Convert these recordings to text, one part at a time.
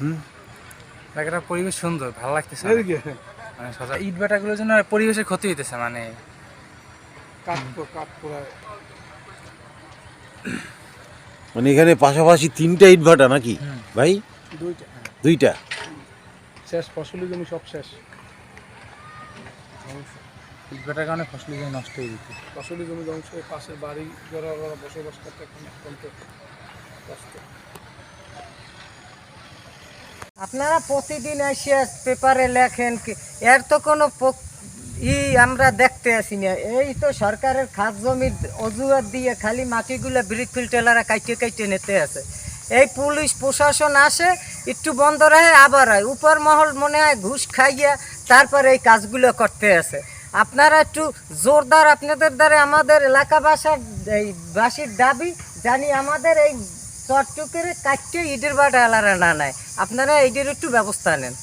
হুম। জায়গাটা পরিবেশ সুন্দর ভালো লাগতেছে মানে সজা ইট ভাটাগুলোর জন্য পরিবেশের ক্ষতি হইতেছে মানে। কাঠ কাঠ পোড়ায় মানে এখানে পাশাপাশি তিনটা ইট ভাটা নাকি ভাই? দুইটা দুইটা? শেষ ফসলি জমি সব শেষ। ইট ভাটার কারণে ফসলি জমি নষ্ট হয়ে যেত ফসলি জমি ধ্বংস হয়ে পাশের বাড়ি যারা বসবাস করতে এখন কষ্ট আপনারা প্রতিদিন এসে পেপারে লেখেন কি, এর তো কোনো ই আমরা দেখতে আসি না এই তো সরকারের খাস জমির অজুহাত দিয়ে খালি মাটিগুলো ব্রিকফিল টেলারা কাইটে কাইটে নিতে আছে। এই পুলিশ প্রশাসন আসে, একটু বন্ধ রাখে, আবার হয়। উপর মহল মনে হয় ঘুষ খাইয়া তারপর এই কাজগুলো করতে আছে। আপনারা একটু জোরদার, আপনাদের দ্বারা আমাদের এলাকাবাসার, এই বাসীর দাবি জানি আমাদের এই চটটুকের কাটতে ইটের বাটা এলারা না নাই আপনারা এইটির একটু ব্যবস্থা নেন।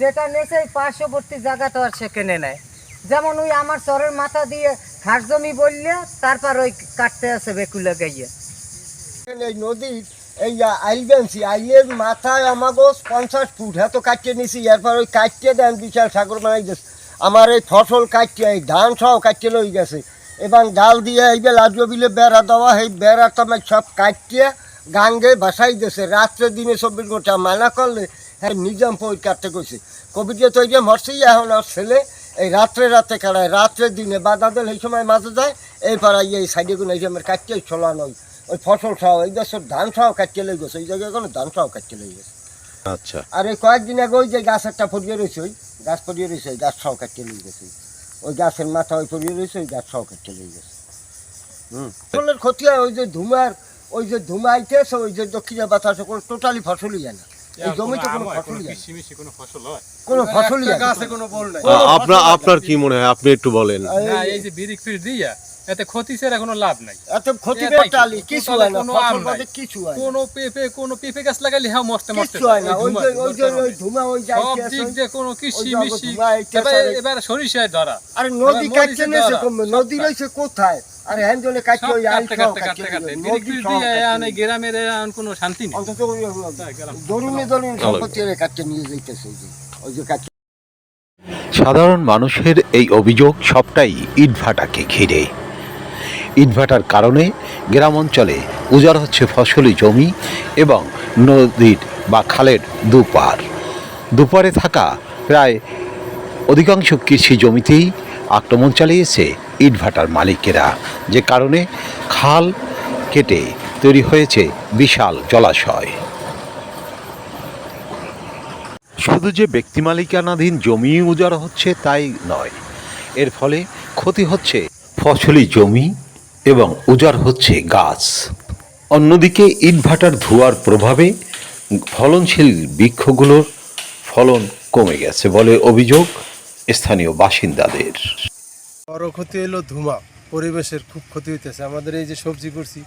যেটা নেছে পার্শ্ববর্তী জায়গা তো আর সেখানে নেয় যেমন ওই আমার চরের মাথা দিয়ে খাস জমি বললে তারপর ওই কাটতে আছে বেকুলা গাইয়া। এই নদীর এই আইলবেন্সি আইলের মাথায় আমাগো পঞ্চাশ ফুট এত কাটিয়ে নিছি, এরপর ওই কাটিয়ে দেন বিশাল সাগর বানাই গেছে আমার এই ফসল কাটিয়ে এই ধান সহ কাটিয়ে লই গেছে। এবং ডাল দিয়ে এই যে লাজো বিলে বেড়া দেওয়া এই বেড়া তোমার সব কাটিয়ে গাঙ্গে বাসাই দিয়েছে রাত্রে দিনে চব্বিশ ঘণ্টা মানা করলে হ্যাঁ নিজাম পই কাটতে গেছে কবিতে তৈরি মরছি এখন আর ছেলে এই রাত্রে রাতে কাটায় রাত্রে দিনে বাধা দিল এই সময় মাঝে যায় এই পাড়ায় এই সাইডে কোনো এই যে আমার কাটতে চলা নয় ওই ফসল সহ এই দেশের ধান সহ কাটিয়ে লেগে গেছে এই জায়গায় কোনো ধান সহ কাটিয়ে লেগে গেছে। আচ্ছা। আর এই কয়েকদিন আগে ওই যে গাছ একটা পড়িয়ে রয়েছে ওই গাছ পড়িয়ে রয়েছে ওই গাছ সহ কাটিয়ে লেগে গেছে। ওই গাছের মাথা ওই পড়িয়ে রয়েছে ওই গাছ সহ কাটিয়ে লেগে গেছে। হুম। ফসলের ক্ষতি হয় ওই যে ধুমার ওই যে ধুমাইতেছে ওই যে দক্ষিণে বাতাস কোনো টোটালি ফসলই যায় না। এই জমিতে কোনো ফসলই যায় না। কোনো ফসলই যায় না। আ- আপনার আপনার কি মনে হয়? আপনি একটু বলেন। এই- না এই যে বিরিক ফির দিয়া এতে ক্ষতি সেরা কোনো লাভ নাই। এত ক্ষতি টালি কিছু হয় না ফসল বাদে কিছু হয় না। কোনো পেঁপে কোনো পেঁপে গাছ লাগাইলে হ্যাঁ মস্তে মস্তে কিচ্ছু হয় না। ওই যে ওই যে ওই ধুমা ওই সব দিক কোনো যে মিশি। ধুমা এইটা এবার এবার সরিষায় ধরা। আরে নদী কাটছে সব নদী রয়েছে কোথায়? আরে হ্যান জলে ওই কাটতে কাটতে দিয়ে গ্রামের এখন কোনো শান্তি নেই। অন্তত দরুনে দরুনে সম্পত্তি কাটতে নিয়ে যাইতেছে ওই যে ওই যে কাটছে। সাধারণ মানুষের এই অভিযোগ সবটাই ইটভাটাকে ঘিরে। ইটভাটার কারণে গ্রাম অঞ্চলে উজাড় হচ্ছে ফসলি জমি এবং নদীর বা খালের দুপার। দুপারে থাকা প্রায় অধিকাংশ কৃষি জমিতেই আক্রমণ চালিয়েছে ইটভাটার মালিকেরা, যে কারণে খাল কেটে তৈরি হয়েছে বিশাল জলাশয়। শুধু যে ব্যক্তি মালিকানাধীন জমি উজাড় হচ্ছে তাই নয়, এর ফলে ক্ষতি হচ্ছে ফসলি জমি এবং উজাড় হচ্ছে গাছ। অন্যদিকে ইটভাটার ধোঁয়ার প্রভাবে ফলনশীল বৃক্ষগুলোর ফলন কমে গেছে বলে অভিযোগ স্থানীয় বাসিন্দাদের। বড় ক্ষতি হলো ধুমা পরিবেশের খুব ক্ষতি হইতেছে। আমাদের এই যে সবজি করছি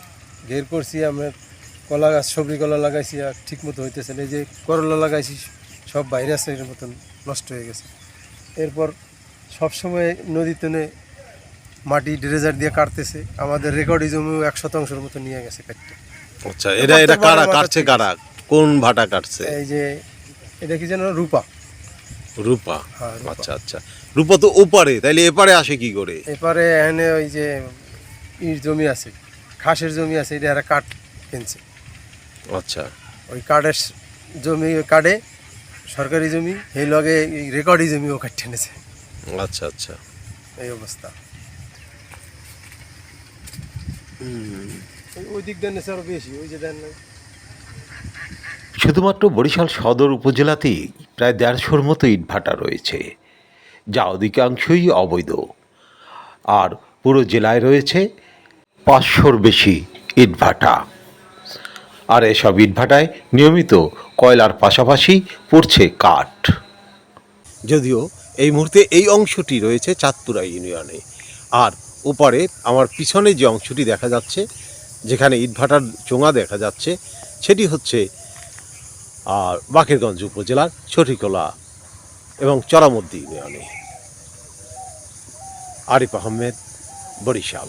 ঘের করছি আমরা কলা গাছ সবজি কলা লাগাইছি আর ঠিক মতো হইতেছে না। এই যে করলা লাগাইছি সব বাইরে আছে এর মতন নষ্ট হয়ে গেছে। এরপর সবসময় নদীতে মাটি ড্রেজার দিয়ে কাটতেছে। আমাদের রেকর্ডি জমিও এক শতাংশের মতো নিয়ে গেছে কাটতে। আচ্ছা এটা এটা কারা? কাটছে কারা? কোন ভাটা কাটছে? এই যে এটা কি যেন রূপা। রূপা। হ্যাঁ, আচ্ছা আচ্ছা। রূপা তো ওপারে তাইলে এপারে আসে কি করে? এপারে এখানে ওই যে ইট জমি আছে ঘাসের জমি আছে এটা এরা কাঠ কিনছে। আচ্ছা। ওই কার্ডের জমি কার্ডে সরকারি জমি এই লগে রেকর্ডি জমিও কাটতে এনেছে। আচ্ছা আচ্ছা। এই অবস্থা। ওই- ওই দিক দেন আরও বেশি ওই যে দেন না। শুধুমাত্র বরিশাল সদর উপজেলাতেই প্রায় দেড়শোর মতো ইটভাটা রয়েছে, যা অধিকাংশই অবৈধ। আর পুরো জেলায় রয়েছে পাঁচশোর বেশি ইটভাটা আর এসব ইটভাটায় নিয়মিত কয়লার পাশাপাশি পড়ছে কাঠ। যদিও এই মুহূর্তে এই অংশটি রয়েছে চাঁদপুরা ইউনিয়নে। আর ওপারে আমার পিছনে যে অংশটি দেখা যাচ্ছে, যেখানে ইটভাটার চোঙা দেখা যাচ্ছে, সেটি হচ্ছে আর বাকেরগঞ্জ উপজেলার ছটিকলা এবং চরামদ্দি ইউনিয়নে। আরিফ আহমেদ বরিশাল।